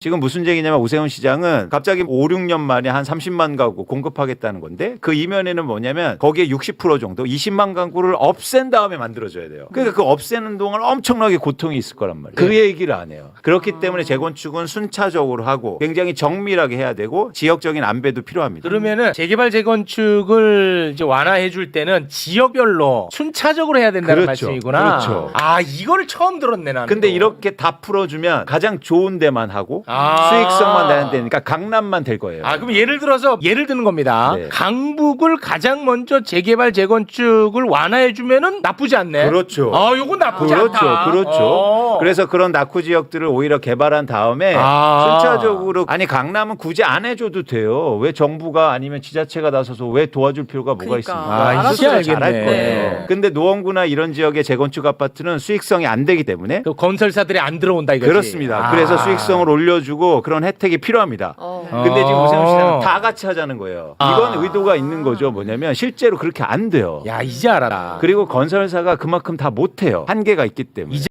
지금 무슨 얘기냐면 오세훈 시장은 갑자기 5, 6년 만에 한 30만 가구 공급하겠다는 건데 그 이면에는 뭐냐면 거기에 60% 정도 20만 가구를 없앤 다음에 만들어줘야 돼요. 그러니까 그 없애는 동안 엄청나게 고통이 있을 거란 말이에요. 그 얘기를 안 해요. 그렇기 때문에 재건축은 순차적으로 하고 굉장히 정밀하게 해야 되고 지역적인 안배도 필요합니다. 그러면은 재개발 재건축을 이제 완화해 줄 때는 지역별로 순차적으로 해야 된다는 그렇죠. 말씀이구나. 그렇죠. 아 이거를 처음 들었네 나는. 근데 또. 이렇게 다 풀어주면 가장 좋은 데만 하고 아. 수익성만 나는 데니까 강남만 될 거예요. 아 그럼 예를 들어서 예를 드는 겁니다. 네. 강북을 가장 먼저 재개발 재건축을 완화해 주면은 나쁘지 않네. 그렇죠. 아 요건 나쁘지 그렇죠, 않다. 그렇죠. 어. 그래서 그런 낙후 지역들을 오히려 개발한 다음에 아. 순차적으로 아니 강남은 굳이 안 해줘도 돼요. 왜 정부가 아니면 지자체가 나서서 왜 도와줄 필요가 뭐가 그러니까. 있습니까? 아, 이제 알겠네. 잘할 거예요. 네. 근데 노원구나 이런 지역의 재건축 아파트는 수익성이 안 되기 때문에 그 건설사들이 안 들어온다 이거지. 그렇습니다. 아. 그래서 수익성을 올려 주고 그런 혜택이 필요합니다. 어. 근데 지금 오세훈 어. 시장은 다 같이 하자는 거예요. 아. 이건 의도가 있는 거죠. 뭐냐면 실제로 그렇게 안 돼요. 야 이제 알아라. 그리고 건설사가 그만큼 다 못해요. 한계가 있기 때문에. 이제